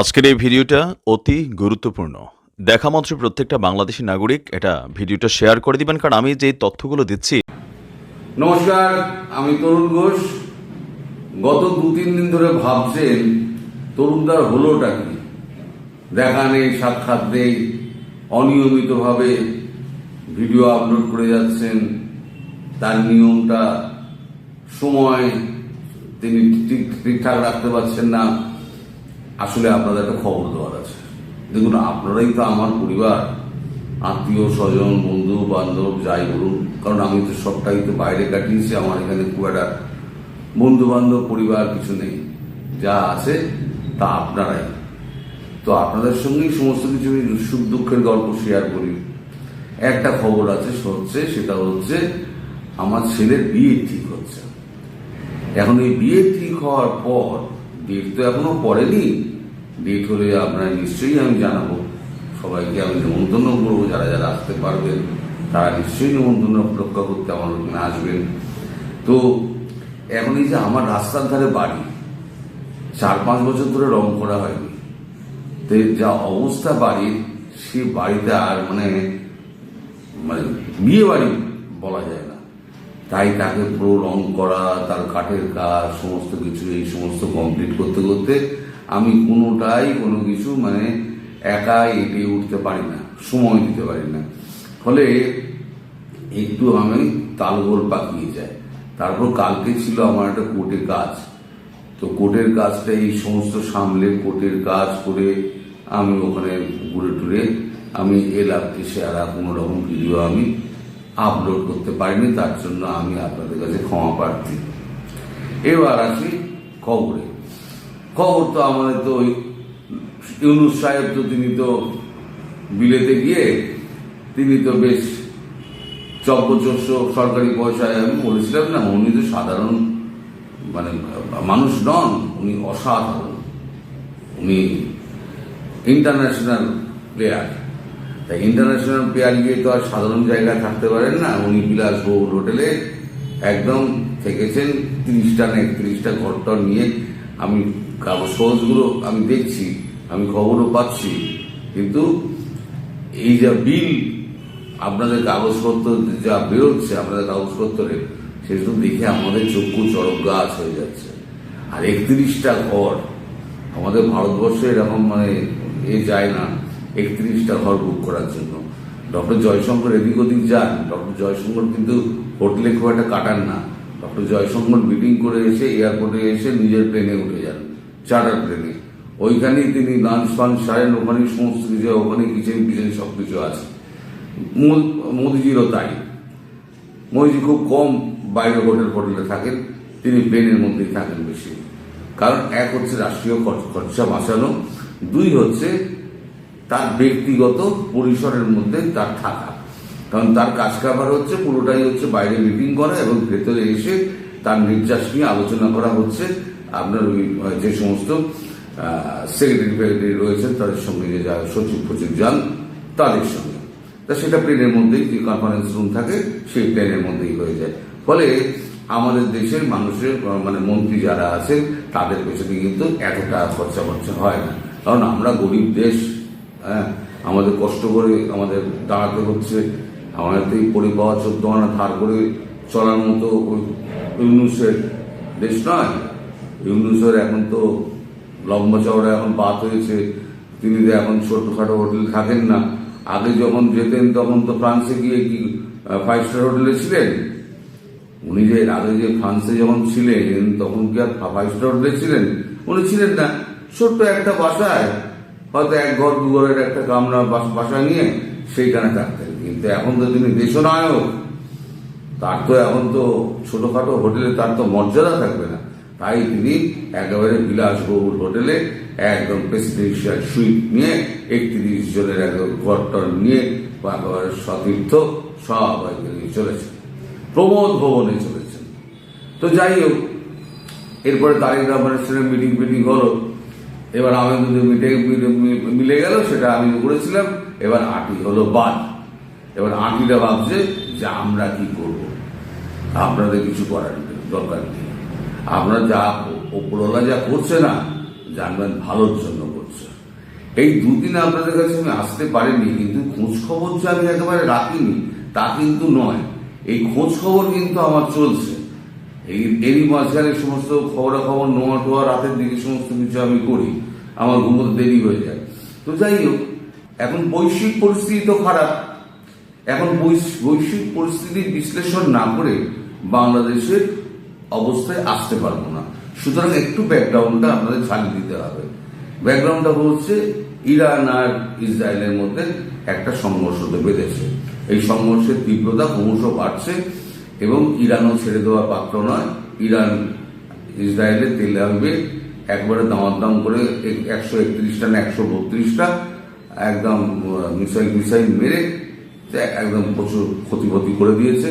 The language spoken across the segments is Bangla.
আজকের এই ভিডিওটা অতি গুরুত্বপূর্ণ। দেখা মাত্র প্রত্যেকটা বাংলাদেশি নাগরিক এটা ভিডিওটা শেয়ার করে দিবেন, কারণ আমি যে তথ্যগুলো দিচ্ছি। নমস্কার, আমি তরুণ ঘোষ। গত দু তিন দিন ধরে ভাবছেন তরুণদার হলোটা কি? দেখা নেই, সাক্ষাৎ নেই, অনিয়মিতভাবে ভিডিও আপলোড করে যাচ্ছেন। তার নিয়মটা সময় তিনি ঠিক ঠিকঠাক রাখতে পারছেন না। আসলে আপনাদের একটা খবর দেওয়ার আছে। দেখুন, আপনারাই তো আমার পরিবার, আত্মীয় স্বজন, বন্ধু, বান্ধব, যাই বলুন, কারণ আমি তো সবটাই তো বাইরে কাটিয়েছি, আমার এখানে খুব একটা বন্ধু বান্ধব পরিবার কিছু নেই। যা আছে, তা আপনারাই। তো আপনাদের সঙ্গেই সমস্ত কিছু আমি সুখ দুঃখের গল্প শেয়ার করি। একটা খবর আছে, হচ্ছে, সেটা হচ্ছে, আমার ছেলের বিয়ে ঠিক হচ্ছে। এখন এই বিয়ে ঠিক হওয়ার পর ডেট তো এখনও পড়েনি ডেট হলে আপনার নিশ্চয়ই আমি জানাব। সবাইকে আমি নিমন্ত্রণ করব, যারা যারা আসতে পারবেন, তারা নিশ্চয়ই নিমন্ত্রণ রক্ষা করতে আমার ওখানে আসবেন। তো, এখন এই যে আমার রাস্তার ধারে বাড়ি, চার পাঁচ বছর ধরে রং করা হয়নি। তো যা অবস্থা বাড়ির সে বাড়িতে আর মানে মানে বিয়ে বাড়ি বলা যায়। তাই তাকে পুরো রং করা, তার কাঠের কাজ, সমস্ত কিছু, এই সমস্ত কমপ্লিট করতে করতে আমি কোনোটাই কোনো কিছু মানে একা এগিয়ে উঠতে পারি না, সময় দিতে পারি না। ফলে একটু আমি তালগোল পাকিয়ে যায় তারপর কালকে ছিল আমার একটা কোর্টের কাজ। তো কোর্টের কাজটা এই সমস্ত সামলে কোর্টের কাজ করে আমি ওখানে ঘুরে টুরে আমি এলাম এসে আর কোনো রকম ভিডিও আমি আপলোড করতে পারিনি, তার জন্য আমি আপনাদের কাছে ক্ষমা প্রার্থী। এবার আসি খবরে। খবর তো আমাদের তো ওই ইউনুস সাহেব তো তিনি তো বিলেতে গিয়ে তিনি তো বেশ চব্বচস্য সরকারি পয়সায় আমি বলেছিলাম না, উনি তো সাধারণ মানে মানুষ নন, উনি অসাধারণ। উনি ইন্টারন্যাশনাল প্লেয়ার তাই ইন্টারন্যাশনাল প্লেয়ার গিয়ে তো আর সাধারণ জায়গায় থাকতে পারেন না। উনি বিলাসবহুল হোটেলে একদম থেকেছেন তিরিশটা না একত্রিশটা ঘরটর নিয়ে। আমি কাগজপত্রগুলো আমি দেখছি, আমি খবরও পাচ্ছি। কিন্তু এই যা বিল, আপনাদের কাগজপত্র যা বেরোচ্ছে, আপনাদের কাগজপত্রে সেগুলো দেখে আমাদের চক্ষু চড়ক গাছ হয়ে যাচ্ছে। আর একত্রিশটা ঘর, আমাদের ভারতবর্ষে এরকম মানে এ যায় না। একত্রিশটা ঘর বুক করার জন্য। ডক্টর জয়শঙ্কর এদিক ওদিক যান। ডক্টর জয়শঙ্কর কিন্তু হোটেলে খুব একটা কাটান না। ডক্টর জয়শঙ্কর মিটিং করে এসে এয়ারপোর্টে এসে নিজের প্লেনে উঠে যান চার্টার প্লেনে ওইখানেই তিনি লাঞ্চ ফাঞ্চ সারেন ওখানেই সমস্ত কিছু ওখানে কিচেন কিচেন সব কিছু আছে। মোদিজিরও তাই। মোদিজি খুব কম বাইরে হোটেল হোটেলে থাকেন, তিনি প্লেনের মধ্যেই থাকেন বেশি। কারণ এক হচ্ছে রাষ্ট্রীয় খরচা বাঁচানো, দুই হচ্ছে তার ব্যক্তিগত পরিসরের মধ্যে তার থাকা। কারণ তার কাজ কারবার হচ্ছে, পুরোটাই হচ্ছে বাইরে মিটিং করা এবং ভেতরে এসে তার নির্যাস নিয়ে আলোচনা করা হচ্ছে। আপনার ওই যে সমস্ত সেক্রেটারি ফেক্রেটারি রয়েছেন, তাদের সঙ্গে যে যারা সচিব ফচিব যান, তাদের সঙ্গে। তা সেটা প্লেনের মধ্যেই যে কনফারেন্স রুম থাকে, সেই প্লেনের মধ্যেই হয়ে যায়। ফলে আমাদের দেশের মানুষের মানে মন্ত্রী যারা আছেন, তাদের পেছনে কিন্তু এতটা খরচা খরচা হয় না। কারণ আমরা গরিব দেশ হ্যাঁ আমাদের কষ্ট করে আমাদের দাঁড়াতে হচ্ছে। আমাদের এই পরি পাওয়া চোদ্দ আনা ধার করে চলার মতো ইউনুসের দেশ নয়। ইউনুসের এখন তো লম্বা চওড়া এখন বাত হয়েছে। তিনি তো এখন ছোটখাটো হোটেল থাকেন না। আগে যখন যেতেন তখন তো ফ্রান্সে গিয়ে কি ফাইভ স্টার হোটেলে ছিলেন? উনি যে আগে যে ফ্রান্সে যখন ছিলেন, তখন কি আর ফাইভ স্টার হোটেলে ছিলেন? উনি ছিলেন না। ছোট্ট একটা বাসায় হয়তো এক ঘর, দু ঘরের একটা কামরা বাসা নিয়ে সেইখানে থাকতেন। কিন্তু এখন তো তিনি দেশনায়ক। তার তো এখন তো ছোটখাটো হোটেলে তার তো মর্যাদা থাকবে না। তাই তিনি একেবারে বিলাসবহুল হোটেলে একদম প্রেসিডেন্সিয়াল সুইট নিয়ে একত্রিশ জনের একদম ঘরটর নিয়ে একেবারে সতীর্থ সবাইকে নিয়ে চলেছেন। প্রমোদ ভবনে চলেছেন। তো যাই হোক, এরপরে তারিক রহমানের সঙ্গে মিটিং ফিটিং হলো। এবার আমি মিলে গেল, সেটা আমি করেছিলাম। এবার আটি হলো বাদ। এবার আটিটা ভাবছে যে আমরা কি করব? আপনাদের কিছু করার দরকার নেই। আপনারা যা ওপরওয়ালা যা করছে না, জানবেন ভালোর জন্য করছে। এই দুদিন আপনাদের কাছে আমি আসতে পারিনি, কিন্তু খোঁজ খবর যে আমি একেবারে রাখিনি, তা কিন্তু নয়। এই খোঁজ খবর কিন্তু আমার চলছে। এই এরই মাঝখানে সমস্ত খবরাখবর নোয়া টোয়া রাতের দিকে সমস্ত কিছু আমি করি। আমার ঘুমোতে দেরি হয়ে যায়। তো যাই হোক, এখন বৈশ্বিক পরিস্থিতি তো খারাপ। এখন বৈশ্বিক পরিস্থিতির বিশ্লেষণ না করে বাংলাদেশের অবস্থায় আসতে পারব না। সুতরাং একটু ব্যাকগ্রাউন্ডটা আপনাদের ছাড়িয়ে দিতে হবে। ব্যাকগ্রাউন্ডটা হচ্ছে, ইরান আর ইসরায়েলের মধ্যে একটা সংঘর্ষ তো বেঁধেছে। এই সংঘর্ষের তীব্রতা ক্রমশ বাড়ছে। এবং ইরানও ছেড়ে দেওয়ার পাত্র নয়। ইরান ইসরায়েলের তেল আনবে একবারে দামাদাম করে একশো একত্রিশটা না একশো বত্রিশটা একদম মিসাইল মিসাইল মেরে একদম প্রচুর ক্ষতি ক্ষতি করে দিয়েছে।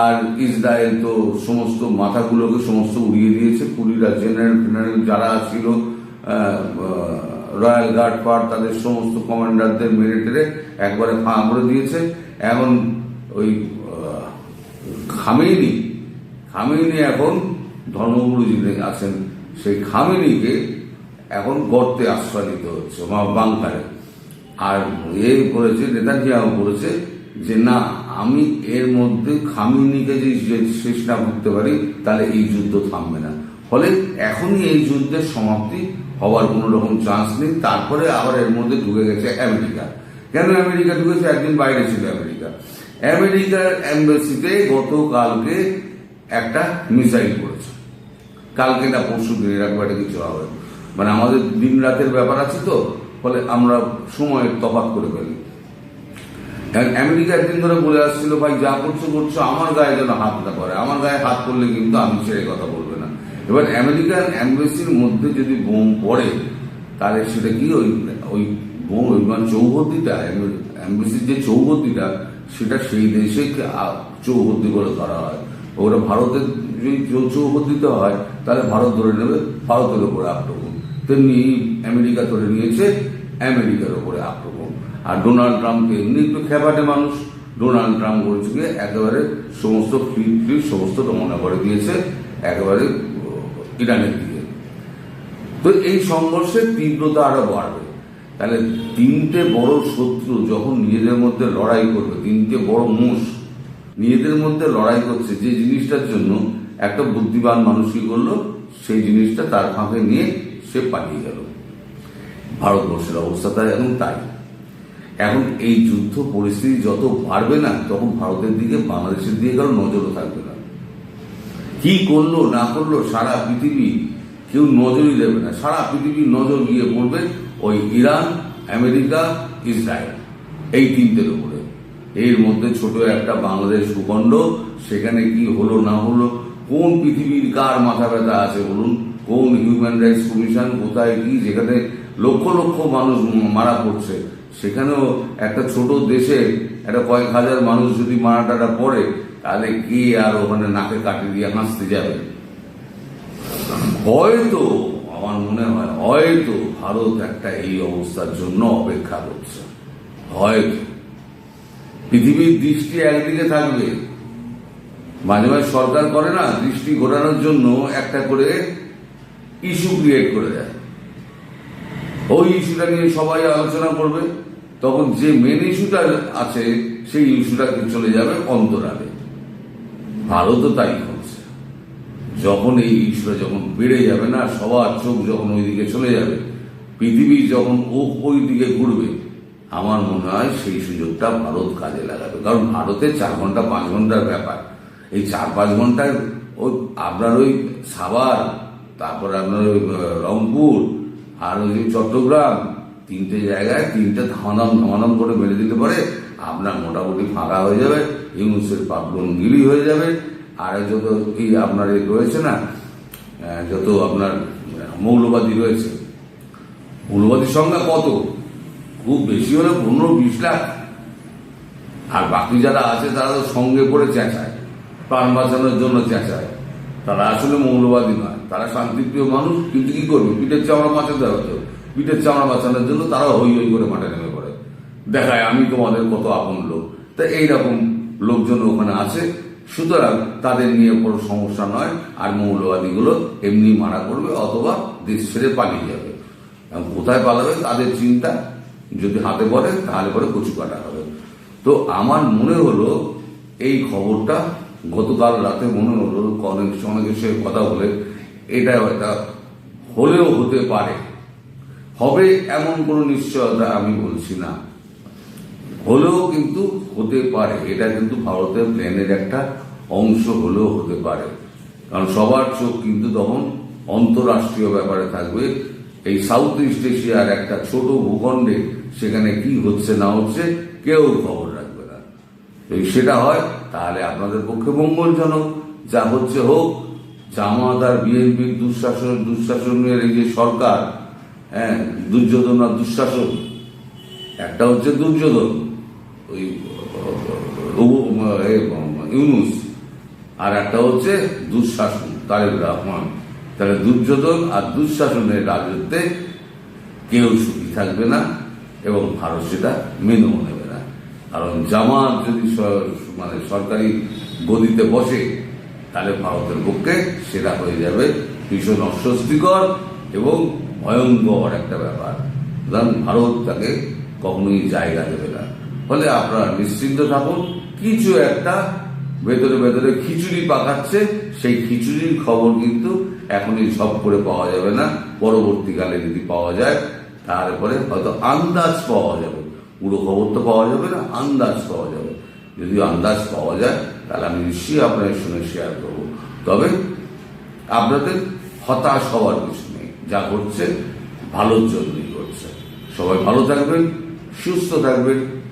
আর ইসরায়েল তো সমস্ত মাথাগুলোকে সমস্ত উড়িয়ে দিয়েছে। কুড়িরা জেনারেল ফেনারেল যারা ছিল রয়্যাল গার্ড ফার্ড তাদের সমস্ত কমান্ডারদের মেরে টেরে একবারে ফাঁ করে দিয়েছে। এখন ওই আহ, খামেইনি খামেইনি এখন ধর্মগুরু যিনি আছেন সেই খামেনিকে এখন গর্তে আশ্রয় নিতে হচ্ছে বাংকারে। আর এ করেছে নেতাজিয়াও করেছে যে না আমি এর মধ্যে খামিনিকে যদি শেষ না করতে পারি তাহলে এই যুদ্ধ থামবে না। ফলে এখনই এই যুদ্ধের সমাপ্তি হওয়ার কোনো রকম চান্স নেই। তারপরে আবার এর মধ্যে ঢুকে গেছে আমেরিকা। কেন আমেরিকা ঢুকেছে? একদিন বাইরে ছিল আমেরিকা। আমেরিকার এম্বাসিতে গতকালকে একটা মিসাইল করেছে। কালকে না পরশু দিন এরকম একটা কিছু হবে। মানে আমাদের দিন রাতের ব্যাপার আছে তো, ফলে আমরা সময় তফাৎ করে ফেলি। আমেরিকা একদিন ধরে বলে আসছিল, ভাই, যা করছ করছ, আমার গায়ে যেন হাত না করে আমার গায়ে হাত করলে কিন্তু আমি ছেড়ে কথা বলবে না। এবার আমেরিকান অ্যাম্বাসির মধ্যে যদি বোম পড়ে, তাহলে সেটা কি ওই ওই ওই মানে চৌহদ্দিটা অ্যাম্বাসির যে চৌহদ্দিটা, সেটা সেই দেশে চৌহদ্দি করে ধরা হয়। ওরা ভারতের যদি চৌহদ্দিতে হয়, তাহলে ভারত ধরে নেবে, ভারতের উপরে আক্রমণ। তেমনি আমেরিকা ধরে নিয়েছে, আমেরিকার উপরে আক্রমণ। আর ডোনাল্ড ট্রাম্প এমনি একটু খেপাটে মানুষ, ডোনাল্ড ট্রাম্প বলছে একেবারে সমস্ত ফ্লিট ফ্লিট সমস্ত রমনা করে দিয়েছে, একেবারে ইরানের দিকে। তো এই সংঘর্ষের তীব্রতা আরও বাড়বে। তাহলে তিনটে বড় শত্রু যখন নিজেদের মধ্যে লড়াই করবে, তিনটে বড় মুষ নিজেদের মধ্যে লড়াই করছে যে জিনিসটার জন্য একটা বুদ্ধিমান মানুষ কি করল, সেই জিনিসটা তার ফাঁকে নিয়ে সে পালিয়ে গেল। ভারতবর্ষের অবস্থা তাই এখন তাই। এখন এই যুদ্ধ পরিস্থিতি যত বাড়বে না, তখন ভারতের দিকে বাংলাদেশের দিকে কারও নজরও থাকবে না। কি করল, না করল, সারা পৃথিবী কেউ নজরই দেবে না। সারা পৃথিবীর নজর গিয়ে পড়বে ওই ইরান, আমেরিকা, ইসরায়েল, এই তিনটের উপরে। এর মধ্যে ছোট একটা বাংলাদেশ ভূখণ্ড, সেখানে কি হলো, না হলো, কোন পৃথিবীর কার মাথা ব্যথা আছে বলুন? কোন হিউম্যান রাইটস কমিশন কোথায় কি, যেখানে লক্ষ লক্ষ মানুষ মারা পড়ছে? সেখানেও একটা ছোট দেশে একটা কয়েক হাজার মানুষ যদি মারা টারা পড়ে, তাহলে কে আর ওখানে নাকে কাটি দিয়ে হাসতে যাবে? হয়তো আমার মনে হয় হয়তো ভারত একটা এই অবস্থার জন্য অপেক্ষা করছে। হয়তো। পৃথিবীর দৃষ্টি একদিকে থাকবে। মাঝে মাঝে সরকার করে না, দৃষ্টি ঘোরানোর জন্য একটা করে ইস্যু ক্রিয়েট করে দেয়। ওই ইস্যুটা নিয়ে সবাই আলোচনা করবে, তখন যে মেন ইস্যুটা আছে, সেই ইস্যুটা চলে যাবে অন্তরালে। ভারতও তাই যখন এই ইস্যুটা যখন বেড়ে যাবে না, সবার চোখ যখন ওইদিকে চলে যাবে, পৃথিবী যখন ও ওই দিকে ঘুরবে, আমার মনে হয় সেই সুযোগটা ভারত কাজে লাগাবে। কারণ ভারতে চার ঘণ্টা, পাঁচ ঘণ্টার ব্যাপার। এই চার, পাঁচ ঘন্টায় ওই আপনার ওই সাভার, তারপরে আপনার ওই রংপুর, আর ওই চট্টগ্রাম, তিনটে জায়গায় তিনটে ধামাদাম ধামাদাম করে মেরে দিতে পারে। আপনার মোটামুটি ফাঁকা হয়ে যাবে, ইউনুসের পাপলন গিরি হয়ে যাবে। আর যত কি আপনার রয়েছে না? যত আপনার মৌলবাদী রয়েছে। মৌলবাদীর সংখ্যা কত? খুব বেশি হলে পনেরো, বিশ লাখ। আর বাকি যারা আছে, তারা সঙ্গে পড়ে চেঁচায়। প্রাণ বাঁচানোর জন্য চেঁচায়। তারা আসলে মৌলবাদী নয়। তারা শান্তিপ্রিয় মানুষ, কিন্তু কি করবে? পিঠের চামড়া বাঁচাতে হবে তো। পিঠের চামড়া বাঁচানোর জন্য তারা হই হই করে মাঠে নেমে পড়ে। দেখায়, আমি তোমাদের কত আপন লোক। তা এইরকম লোকজন ওখানে আছে। সুতরাং তাদের নিয়ে কোনো সমস্যা নয়, আর মৌলবাদীগুলো এমনি মারা করবে অথবা দেশ ছেড়ে পালিয়ে যাবে। কোথায় পালাবে তাদের চিন্তা, যদি হাতে পড়ে তাহলে পরে কচু কাটা হবে। তো আমার মনে হলো এই খবরটা গতকাল রাতে মনে হলো অনেক অনেকের সঙ্গে কথা বলে, এটা একটা হলেও হতে পারে। হবে এমন কোনো নিশ্চয়তা আমি বলছি না। হলেও কিন্তু হতে পারে। এটা কিন্তু ভারতের প্ল্যানের একটা অংশ হলেও হতে পারে। কারণ সবার চোখ কিন্তু তখন অন্তরাষ্ট্রীয় ব্যাপারে থাকবে। এই সাউথ ইস্ট এশিয়ার একটা ছোট ভূখণ্ডে সেখানে কি হচ্ছে না হচ্ছে কেউ খবর রাখবে না। যদি সেটা হয়, তাহলে আপনাদের পক্ষে মঙ্গলজনক। যা হচ্ছে হোক, জামাত আর বিএনপির দুঃশাসন দুঃশাসনের এই যে সরকার হ্যাঁ দুর্যোধন আর দুঃশাসন, একটা হচ্ছে দুর্যোধন। ওই ইউনুস। আর একটা হচ্ছে দুঃশাসন, তারেক রহমান। তাহলে দুর্যোধন আর দুঃশাসনের রাজত্বে কেউ সুখী থাকবে না এবং ভারত সেটা মেনেও নেবে না। কারণ জামাত যদি মানে সরকারি গদিতে বসে, তাহলে ভারতের পক্ষে সেটা হয়ে যাবে ভীষণ অস্বস্তিকর এবং ভয়ঙ্কর একটা ব্যাপার। সুতরাং ভারত তাকে কখনোই জায়গা দেবে ফলে আপনারা নিশ্চিন্ত থাকুন, কিছু একটা ভেতরে ভেতরে খিচুড়ি পাকাচ্ছে, সেই খিচুড়ির খবর কিন্তু এখনই সব করে পাওয়া যাবে না, পরবর্তীকালে যদি পাওয়া যায়, তারপরে হয়তো আন্দাজ পাওয়া যাবে। পুরো খবর তো পাওয়া যাবে না, আন্দাজ পাওয়া যাবে। যদি আন্দাজ পাওয়া যায়, তাহলে আমি নিশ্চয়ই আপনাদের সঙ্গে শেয়ার করব। তবে আপনাদের হতাশ হওয়ার কিছু নেই, যা ঘটছে ভালোর জন্যই ঘটছে। সবাই ভালো থাকবেন, সুস্থ থাকবেন।